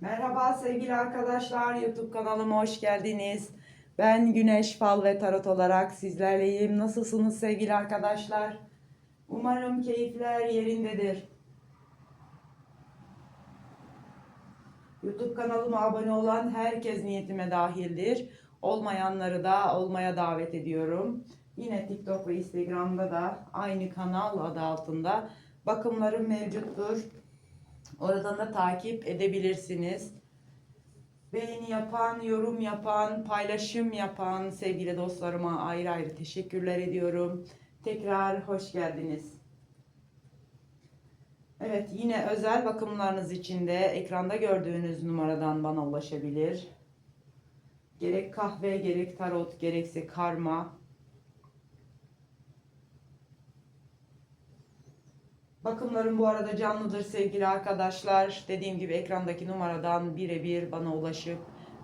Merhaba sevgili arkadaşlar, YouTube kanalıma hoş geldiniz. Ben Güneş Fal ve Tarot olarak sizlerleyim. Nasılsınız sevgili arkadaşlar? Umarım keyifler yerindedir. YouTube kanalıma abone olan herkes niyetime dahildir. Olmayanları da olmaya davet ediyorum. Yine TikTok ve Instagram'da da aynı kanal adı altında bakımlarım mevcuttur. Oradan da takip edebilirsiniz. Beğeni yapan, yorum yapan, paylaşım yapan sevgili dostlarıma ayrı ayrı teşekkürler ediyorum. Tekrar hoş geldiniz. Evet yine özel bakımlarınız için de ekranda gördüğünüz numaradan bana ulaşabilir. Gerek kahve, gerek tarot, gerekse karma. Bakımlarım bu arada canlıdır sevgili arkadaşlar. Dediğim gibi ekrandaki numaradan birebir bana ulaşıp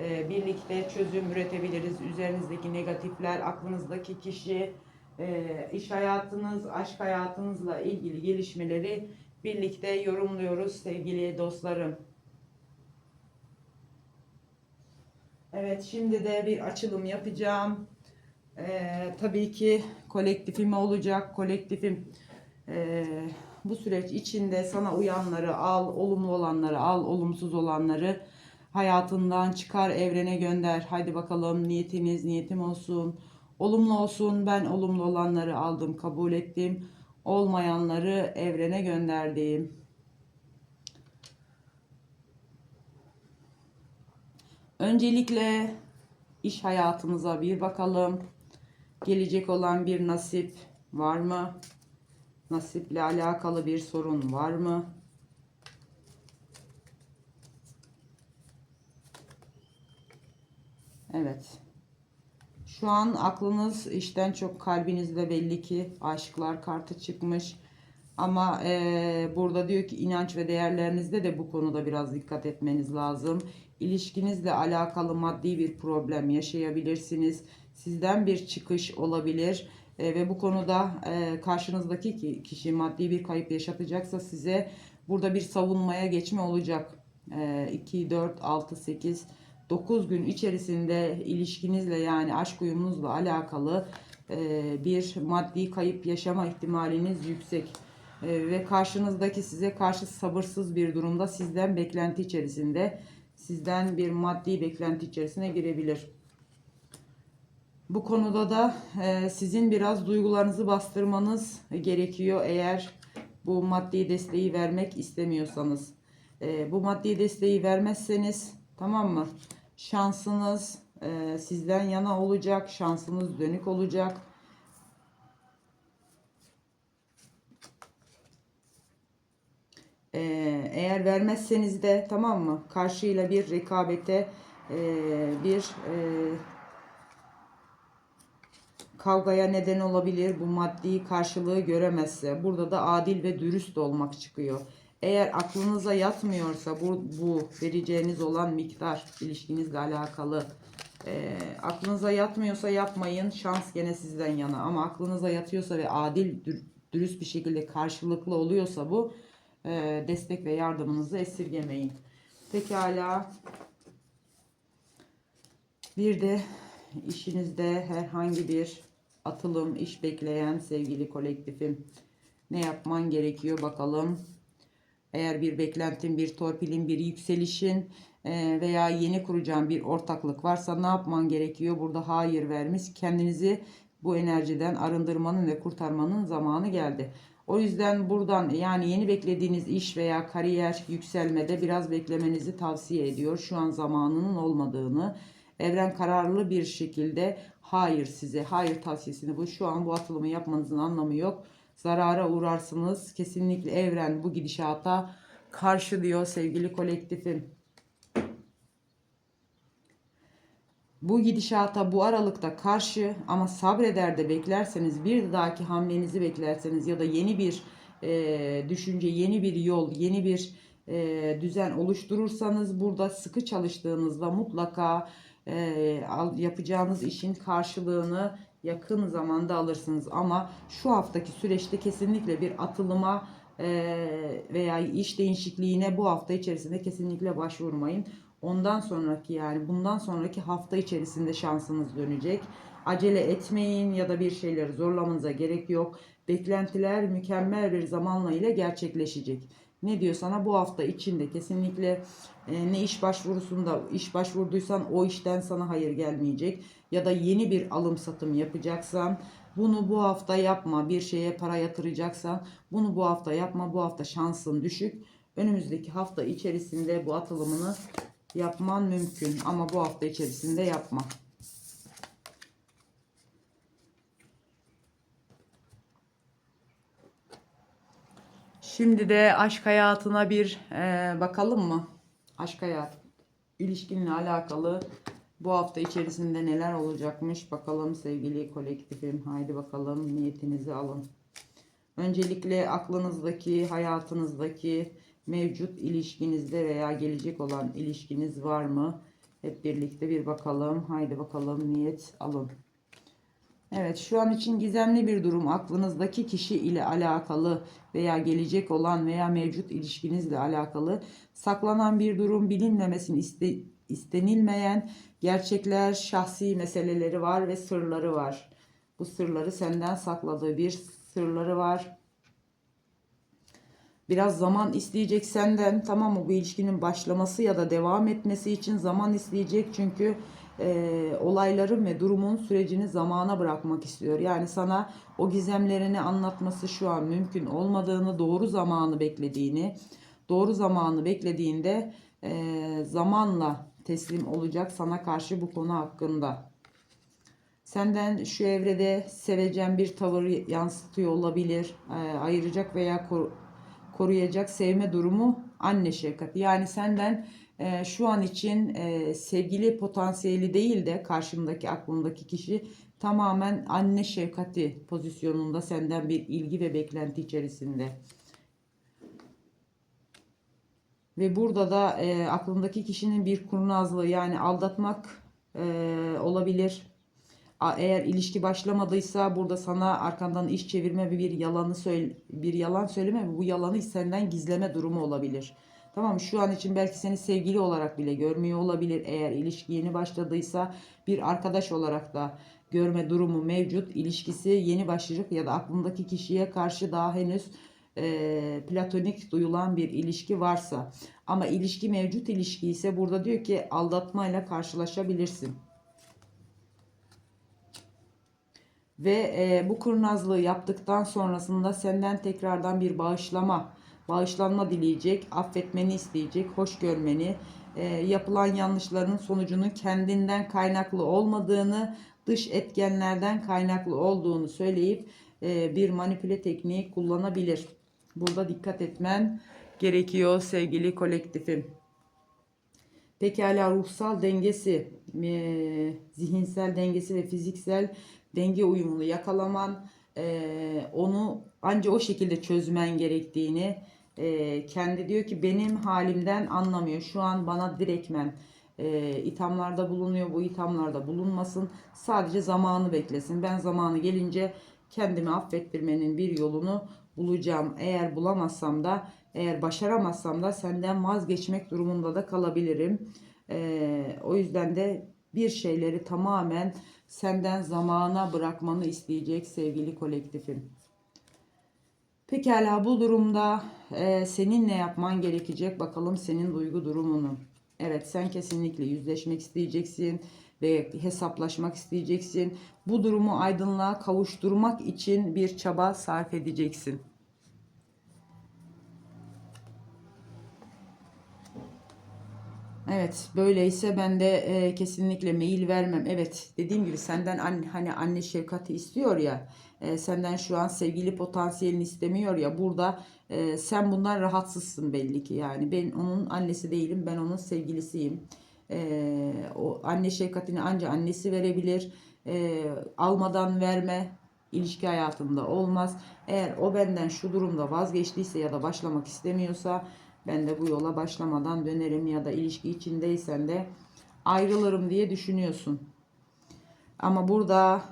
e, birlikte çözüm üretebiliriz. Üzerinizdeki negatifler, aklınızdaki kişi, e, iş hayatınız, aşk hayatınızla ilgili gelişmeleri birlikte yorumluyoruz sevgili dostlarım. Evet şimdi de bir açılım yapacağım. Ee, tabii ki kolektifim olacak. Kolektifim ee, bu süreç içinde sana uyanları al, olumlu olanları al, olumsuz olanları hayatından çıkar, evrene gönder. Haydi bakalım niyetiniz niyetim olsun. Olumlu olsun. Ben olumlu olanları aldım, kabul ettim. Olmayanları evrene gönderdim. Öncelikle iş hayatınıza bir bakalım. Gelecek olan bir nasip var mı? Nasiple alakalı bir sorun var mı? Evet. Şu an aklınız işten çok kalbinizde belli ki aşıklar kartı çıkmış. Ama eee, burada diyor ki inanç ve değerlerinizde de bu konuda biraz dikkat etmeniz lazım. İlişkinizle alakalı maddi bir problem yaşayabilirsiniz. Sizden bir çıkış olabilir. E, ve bu konuda e, karşınızdaki ki- kişi maddi bir kayıp yaşatacaksa size burada bir savunmaya geçme olacak. E, 2, 4, 6, 8, 9 gün içerisinde ilişkinizle yani aşk uyumunuzla alakalı e, bir maddi kayıp yaşama ihtimaliniz yüksek. E, ve karşınızdaki size karşı sabırsız bir durumda sizden beklenti içerisinde sizden bir maddi beklenti içerisine girebilir. Bu konuda da e, sizin biraz duygularınızı bastırmanız gerekiyor eğer bu maddi desteği vermek istemiyorsanız. E, bu maddi desteği vermezseniz tamam mı? Şansınız e, sizden yana olacak, şansınız dönük olacak. Eğer vermezseniz de tamam mı? Karşıyla bir rekabete, e, bir kavgaya neden olabilir bu maddi karşılığı göremezse. Burada da adil ve dürüst olmak çıkıyor. Eğer aklınıza yatmıyorsa bu, bu vereceğiniz olan miktar ilişkinizle alakalı e, aklınıza yatmıyorsa yapmayın şans gene sizden yana ama aklınıza yatıyorsa ve adil dür- dürüst bir şekilde karşılıklı oluyorsa bu e, destek ve yardımınızı esirgemeyin. Pekala bir de işinizde herhangi bir atılım, iş bekleyen sevgili kolektifim ne yapman gerekiyor bakalım. Eğer bir beklentin, bir torpilin, bir yükselişin e, veya yeni kuracağın bir ortaklık varsa ne yapman gerekiyor? Burada hayır vermiş. Kendinizi bu enerjiden arındırmanın ve kurtarmanın zamanı geldi. O yüzden buradan yani yeni beklediğiniz iş veya kariyer yükselmede biraz beklemenizi tavsiye ediyor. Şu an zamanının olmadığını, evren kararlı bir şekilde hayır size, hayır tavsiyesini bu şu an bu atılımı yapmanızın anlamı yok. Zarara uğrarsınız. Kesinlikle evren bu gidişata karşı diyor sevgili kolektifim. Bu gidişata bu aralıkta karşı ama sabreder de beklerseniz bir dahaki hamlenizi beklerseniz ya da yeni bir e, düşünce, yeni bir yol, yeni bir e, düzen oluşturursanız burada sıkı çalıştığınızda mutlaka yapacağınız işin karşılığını yakın zamanda alırsınız. Ama şu haftaki süreçte kesinlikle bir atılıma veya iş değişikliğine bu hafta içerisinde kesinlikle başvurmayın. Ondan sonraki yani bundan sonraki hafta içerisinde şansınız dönecek. Acele etmeyin ya da bir şeyleri zorlamanıza gerek yok. Beklentiler mükemmel bir zamanla ile gerçekleşecek. Ne diyor sana bu hafta içinde kesinlikle e, ne iş başvurusunda iş başvurduysan o işten sana hayır gelmeyecek ya da yeni bir alım satım yapacaksan bunu bu hafta yapma. Bir şeye para yatıracaksan bunu bu hafta yapma. Bu hafta şansın düşük. Önümüzdeki hafta içerisinde bu atılımını yapman mümkün ama bu hafta içerisinde yapma. Şimdi de aşk hayatına bir e, bakalım mı? Aşk hayat ilişkinle alakalı bu hafta içerisinde neler olacakmış bakalım sevgili kolektifim. Haydi bakalım niyetinizi alın. Öncelikle aklınızdaki, hayatınızdaki mevcut ilişkinizde veya gelecek olan ilişkiniz var mı? Hep birlikte bir bakalım. Haydi bakalım niyet alın. Evet şu an için gizemli bir durum aklınızdaki kişi ile alakalı veya gelecek olan veya mevcut ilişkinizle alakalı saklanan bir durum bilinmemesini iste, istenilmeyen gerçekler, şahsi meseleleri var ve sırları var. Bu sırları senden sakladığı bir sırları var. Biraz zaman isteyecek senden tamam mı bu ilişkinin başlaması ya da devam etmesi için zaman isteyecek çünkü e, olayların ve durumun sürecini zamana bırakmak istiyor. Yani sana o gizemlerini anlatması şu an mümkün olmadığını, doğru zamanı beklediğini, doğru zamanı beklediğinde e, zamanla teslim olacak sana karşı bu konu hakkında. Senden şu evrede sevecen bir tavır yansıtıyor olabilir. E, ayıracak veya kor- koruyacak sevme durumu anne şefkati. Yani senden e, şu an için e, sevgili potansiyeli değil de karşımdaki aklımdaki kişi tamamen anne şefkati pozisyonunda senden bir ilgi ve beklenti içerisinde. Ve burada da e, aklındaki kişinin bir kurnazlığı yani aldatmak e, olabilir. Eğer ilişki başlamadıysa burada sana arkandan iş çevirme bir yalanı söyle bir yalan söyleme bu yalanı senden gizleme durumu olabilir. Tamam? Şu an için belki seni sevgili olarak bile görmüyor olabilir. Eğer ilişki yeni başladıysa bir arkadaş olarak da görme durumu mevcut. İlişkisi yeni başlayacak ya da aklındaki kişiye karşı daha henüz e, platonik duyulan bir ilişki varsa. Ama ilişki mevcut ilişki ise burada diyor ki aldatmayla karşılaşabilirsin. Ve e, bu kurnazlığı yaptıktan sonrasında senden tekrardan bir bağışlama, bağışlanma dileyecek, affetmeni isteyecek, hoş görmeni, e, yapılan yanlışların sonucunun kendinden kaynaklı olmadığını, dış etkenlerden kaynaklı olduğunu söyleyip e, bir manipüle tekniği kullanabilir. Burada dikkat etmen gerekiyor sevgili kolektifim. Pekala ruhsal dengesi, e, zihinsel dengesi ve fiziksel denge uyumunu yakalaman, e, onu anca o şekilde çözmen gerektiğini, e, kendi diyor ki benim halimden anlamıyor. Şu an bana direktmen e, ithamlarda bulunuyor. Bu ithamlarda bulunmasın. Sadece zamanı beklesin. Ben zamanı gelince kendimi affettirmenin bir yolunu bulacağım. Eğer bulamazsam da eğer başaramazsam da senden vazgeçmek durumunda da kalabilirim. Ee, o yüzden de bir şeyleri tamamen senden zamana bırakmanı isteyecek sevgili kolektifim. Pekala bu durumda e, senin ne yapman gerekecek bakalım senin duygu durumunu. Evet sen kesinlikle yüzleşmek isteyeceksin ve hesaplaşmak isteyeceksin. Bu durumu aydınlığa kavuşturmak için bir çaba sarf edeceksin. Evet, böyleyse ben de e, kesinlikle mail vermem. Evet, dediğim gibi senden anne, hani anne şefkati istiyor ya, e, senden şu an sevgili potansiyelini istemiyor ya. Burada e, sen bundan rahatsızsın belli ki. Yani ben onun annesi değilim, ben onun sevgilisiyim. E, o anne şefkatini anca annesi verebilir. E, almadan verme ilişki hayatında olmaz. Eğer o benden şu durumda vazgeçtiyse ya da başlamak istemiyorsa ben de bu yola başlamadan dönerim ya da ilişki içindeysen de ayrılırım diye düşünüyorsun. Ama burada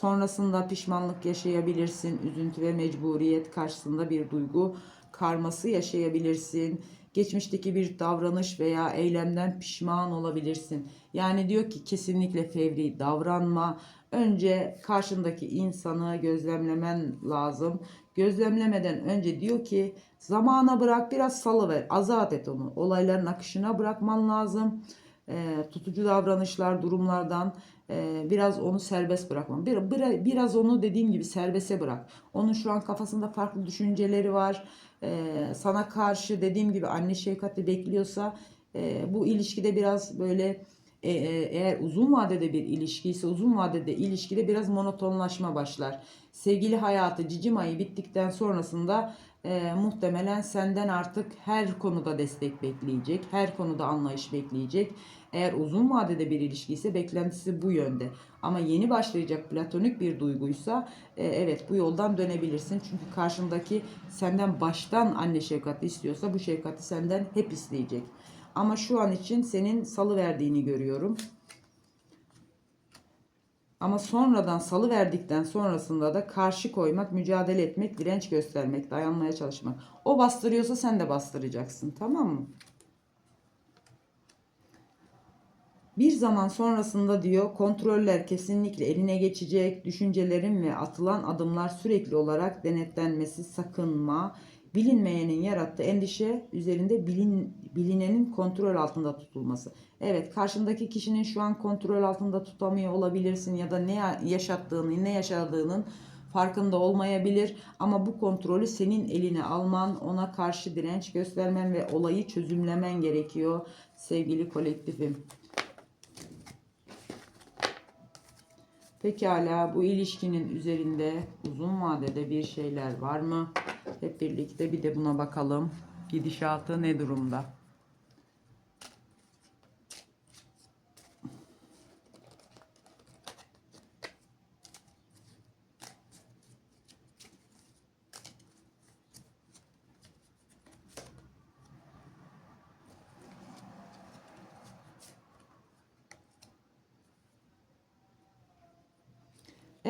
Sonrasında pişmanlık yaşayabilirsin. Üzüntü ve mecburiyet karşısında bir duygu karması yaşayabilirsin. Geçmişteki bir davranış veya eylemden pişman olabilirsin. Yani diyor ki kesinlikle fevri davranma. Önce karşındaki insanı gözlemlemen lazım. Gözlemlemeden önce diyor ki zamana bırak biraz salıver. Azat et onu. Olayların akışına bırakman lazım. Ee, tutucu davranışlar, durumlardan e, biraz onu serbest bırakman. Bir, bir- biraz onu dediğim gibi serbeste bırak. Onun şu an kafasında farklı düşünceleri var. Ee, sana karşı dediğim gibi anne şefkati bekliyorsa e, bu ilişkide biraz böyle e, e, eğer uzun vadede bir ilişki ise uzun vadede ilişkide biraz monotonlaşma başlar. Sevgili hayatı cicim ayı bittikten sonrasında e, muhtemelen senden artık her konuda destek bekleyecek, her konuda anlayış bekleyecek. Eğer uzun vadede bir ilişki ise beklentisi bu yönde. Ama yeni başlayacak platonik bir duyguysa e, evet bu yoldan dönebilirsin. Çünkü karşındaki senden baştan anne şefkati istiyorsa bu şefkati senden hep isteyecek. Ama şu an için senin salı verdiğini görüyorum. Ama sonradan salı verdikten sonrasında da karşı koymak, mücadele etmek, direnç göstermek, dayanmaya çalışmak. O bastırıyorsa sen de bastıracaksın. Tamam mı? Bir zaman sonrasında diyor kontroller kesinlikle eline geçecek. Düşüncelerin ve atılan adımlar sürekli olarak denetlenmesi, sakınma, bilinmeyenin yarattığı endişe üzerinde bilin, bilinenin kontrol altında tutulması. Evet karşındaki kişinin şu an kontrol altında tutamıyor olabilirsin ya da ne yaşattığını, ne yaşadığının farkında olmayabilir ama bu kontrolü senin eline alman, ona karşı direnç göstermen ve olayı çözümlemen gerekiyor sevgili kolektifim. Pekala bu ilişkinin üzerinde uzun vadede bir şeyler var mı? Hep birlikte bir de buna bakalım. Gidişatı ne durumda?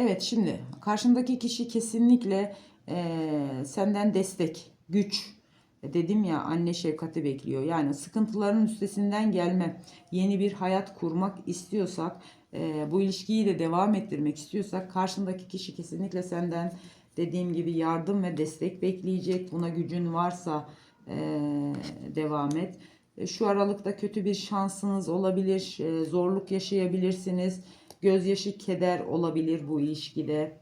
Evet şimdi karşındaki kişi kesinlikle eee, senden destek, güç dedim ya anne şefkati bekliyor. Yani sıkıntıların üstesinden gelme, yeni bir hayat kurmak istiyorsak, eee, bu ilişkiyi de devam ettirmek istiyorsak karşındaki kişi kesinlikle senden dediğim gibi yardım ve destek bekleyecek. Buna gücün varsa eee, devam et. E, Şu aralıkta kötü bir şansınız olabilir, e, zorluk yaşayabilirsiniz. Gözyaşı, keder olabilir bu ilişkide.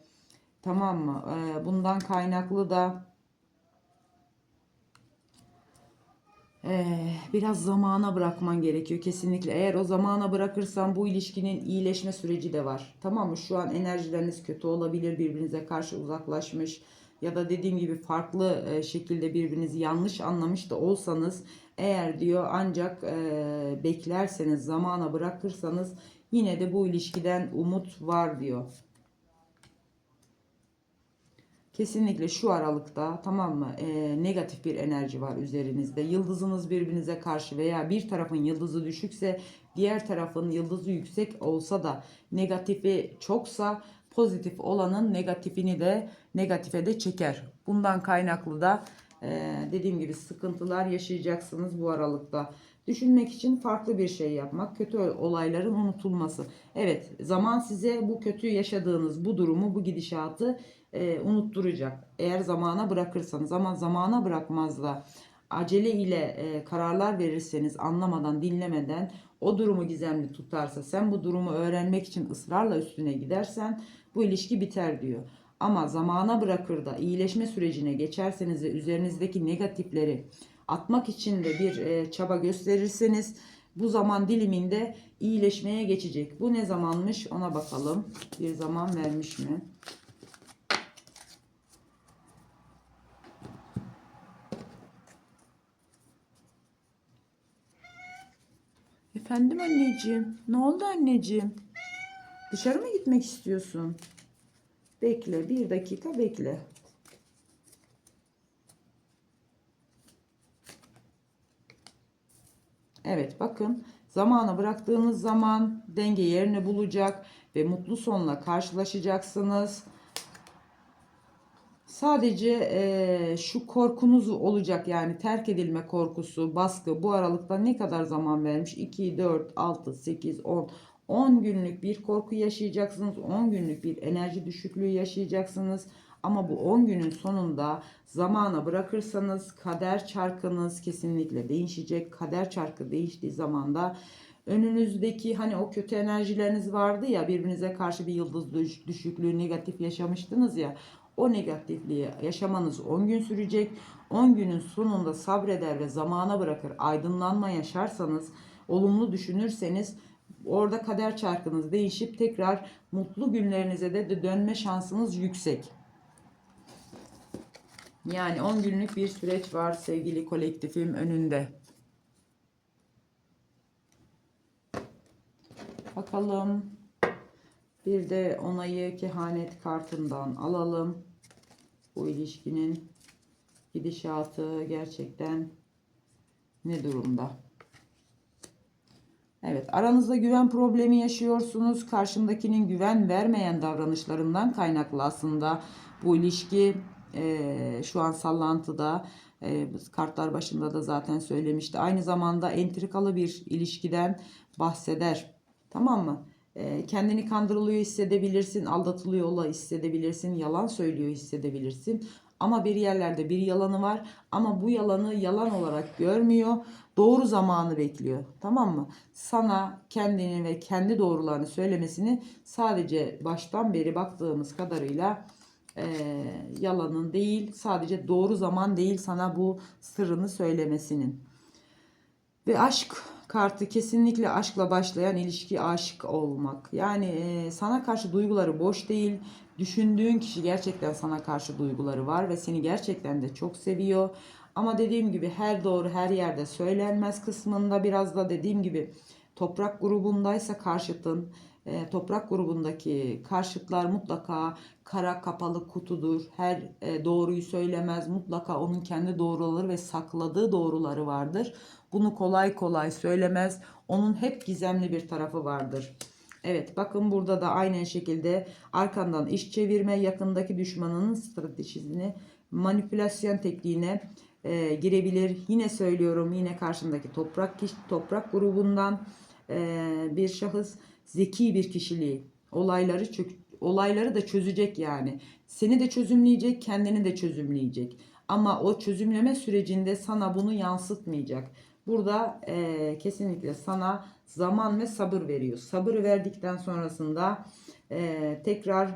Tamam mı? E, Bundan kaynaklı da e, biraz zamana bırakman gerekiyor kesinlikle. Eğer o zamana bırakırsan bu ilişkinin iyileşme süreci de var. Tamam mı? Şu an enerjileriniz kötü olabilir, birbirinize karşı uzaklaşmış ya da dediğim gibi farklı e, şekilde birbirinizi yanlış anlamış da olsanız eğer diyor ancak e, beklerseniz zamana bırakırsanız yine de bu ilişkiden umut var diyor. Kesinlikle şu aralıkta tamam mı e, negatif bir enerji var üzerinizde. Yıldızınız birbirinize karşı veya bir tarafın yıldızı düşükse diğer tarafın yıldızı yüksek olsa da negatifi çoksa pozitif olanın negatifini de negatife de çeker. Bundan kaynaklı da e, dediğim gibi sıkıntılar yaşayacaksınız bu aralıkta. Düşünmek için farklı bir şey yapmak, kötü olayların unutulması. Evet, zaman size bu kötü yaşadığınız bu durumu, bu gidişatı e, unutturacak. Eğer zamana bırakırsanız ama zamana bırakmaz da acele ile e, kararlar verirseniz anlamadan, dinlemeden o durumu gizemli tutarsa, sen bu durumu öğrenmek için ısrarla üstüne gidersen bu ilişki biter diyor. Ama zamana bırakır da iyileşme sürecine geçerseniz ve üzerinizdeki negatifleri atmak için de bir e, çaba gösterirseniz bu zaman diliminde iyileşmeye geçecek. Bu ne zamanmış ona bakalım. Bir zaman vermiş mi? Efendim anneciğim. Ne oldu anneciğim? Dışarı mı gitmek istiyorsun? Bekle. Bir dakika bekle. Evet bakın Zamana bıraktığınız zaman denge yerini bulacak ve mutlu sonla karşılaşacaksınız. Sadece eee, şu korkunuz olacak yani terk edilme korkusu, baskı bu aralıkta ne kadar zaman vermiş? 2, 4, 6, 8, 10. 10 günlük bir korku yaşayacaksınız. 10 günlük bir enerji düşüklüğü yaşayacaksınız. Ama bu 10 günün sonunda zamana bırakırsanız kader çarkınız kesinlikle değişecek. Kader çarkı değiştiği zaman da önünüzdeki hani o kötü enerjileriniz vardı ya birbirinize karşı bir yıldız düş- düşüklüğü negatif yaşamıştınız ya o negatifliği yaşamanız 10 gün sürecek. 10 günün sonunda sabreder ve zamana bırakır aydınlanma yaşarsanız, olumlu düşünürseniz orada kader çarkınız değişip tekrar mutlu günlerinize de dönme şansınız yüksek. Yani 10 günlük bir süreç var sevgili kolektifim önünde. Bakalım. Bir de onayı kehanet kartından alalım. Bu ilişkinin gidişatı gerçekten ne durumda? Evet, aranızda güven problemi yaşıyorsunuz. Karşındakinin güven vermeyen davranışlarından kaynaklı aslında bu ilişki eee, şu an sallantıda. Eee, kartlar başında da zaten söylemişti. Aynı zamanda entrikalı bir ilişkiden bahseder. Tamam mı? Eee, kendini kandırılıyor hissedebilirsin, aldatılıyor ola hissedebilirsin, yalan söylüyor hissedebilirsin. Ama bir yerlerde bir yalanı var ama bu yalanı yalan olarak görmüyor. Doğru zamanı bekliyor. Tamam mı? Sana kendini ve kendi doğrularını söylemesini sadece baştan beri baktığımız kadarıyla eee, yalanın değil, sadece doğru zaman değil sana bu sırrını söylemesinin. Ve aşk kartı kesinlikle aşkla başlayan ilişki aşık olmak. Yani e, sana karşı duyguları boş değil. Düşündüğün kişi gerçekten sana karşı duyguları var ve seni gerçekten de çok seviyor. Ama dediğim gibi her doğru her yerde söylenmez kısmında biraz da dediğim gibi toprak grubundaysa karşıtın e, toprak grubundaki karşıtlar mutlaka kara kapalı kutudur. Her e, doğruyu söylemez. Mutlaka onun kendi doğruları ve sakladığı doğruları vardır. Bunu kolay kolay söylemez. Onun hep gizemli bir tarafı vardır. Evet bakın burada da aynen şekilde arkandan iş çevirme, yakındaki düşmanının stratejisini manipülasyon tekniğine e, girebilir. Yine söylüyorum yine karşındaki toprak toprak grubundan bir şahıs zeki bir kişiliği olayları çök, olayları da çözecek yani. Seni de çözümleyecek, kendini de çözümleyecek. Ama o çözümleme sürecinde sana bunu yansıtmayacak. Burada e, kesinlikle sana zaman ve sabır veriyor. Sabır verdikten sonrasında e, tekrar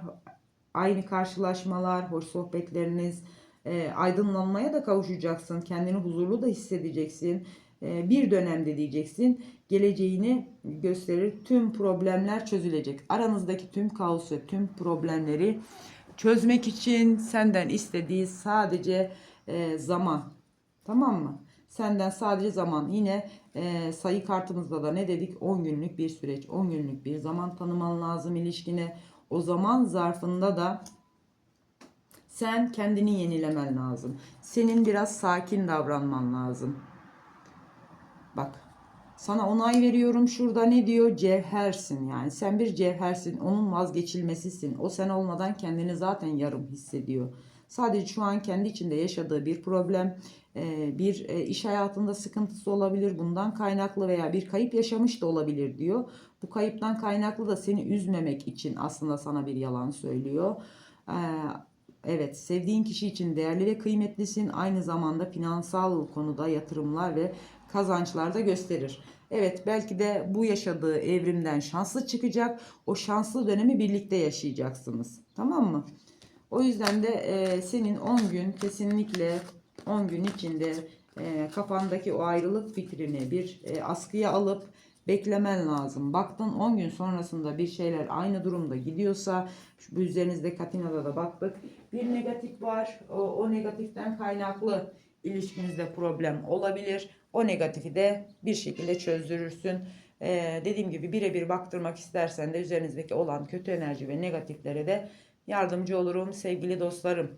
aynı karşılaşmalar, hoş sohbetleriniz, e, aydınlanmaya da kavuşacaksın. Kendini huzurlu da hissedeceksin. E, bir dönemde diyeceksin. Geleceğini gösterir. Tüm problemler çözülecek. Aranızdaki tüm kaos ve tüm problemleri çözmek için senden istediği sadece e, zaman. Tamam mı? Senden sadece zaman. Yine e, sayı kartımızda da ne dedik? 10 günlük bir süreç. 10 günlük bir zaman tanıman lazım ilişkine. O zaman zarfında da sen kendini yenilemen lazım. Senin biraz sakin davranman lazım. Bak sana onay veriyorum şurada ne diyor? Cevhersin yani. Sen bir cevhersin. Onun vazgeçilmesisin. O sen olmadan kendini zaten yarım hissediyor. Sadece şu an kendi içinde yaşadığı bir problem, e, bir e, iş hayatında sıkıntısı olabilir. Bundan kaynaklı veya bir kayıp yaşamış da olabilir diyor. Bu kayıptan kaynaklı da seni üzmemek için aslında sana bir yalan söylüyor. Ee, Evet, sevdiğin kişi için değerli ve kıymetlisin. Aynı zamanda finansal konuda yatırımlar ve kazançlar da gösterir. Evet, belki de bu yaşadığı evrimden şanslı çıkacak. O şanslı dönemi birlikte yaşayacaksınız. Tamam mı? O yüzden de e, senin 10 gün kesinlikle 10 gün içinde e, kafandaki o ayrılık fikrini bir e, askıya alıp beklemen lazım. Baktın 10 gün sonrasında bir şeyler aynı durumda gidiyorsa bu üzerinizde Katina'da da baktık. Bir negatif var. O, o negatiften kaynaklı ilişkinizde problem olabilir. O negatifi de bir şekilde çözdürürsün. Ee, dediğim gibi birebir baktırmak istersen de üzerinizdeki olan kötü enerji ve negatiflere de yardımcı olurum sevgili dostlarım.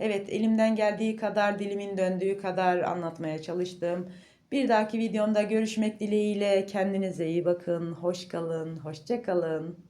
Evet elimden geldiği kadar dilimin döndüğü kadar anlatmaya çalıştım. Bir dahaki videomda görüşmek dileğiyle kendinize iyi bakın. Hoş kalın, hoşça kalın.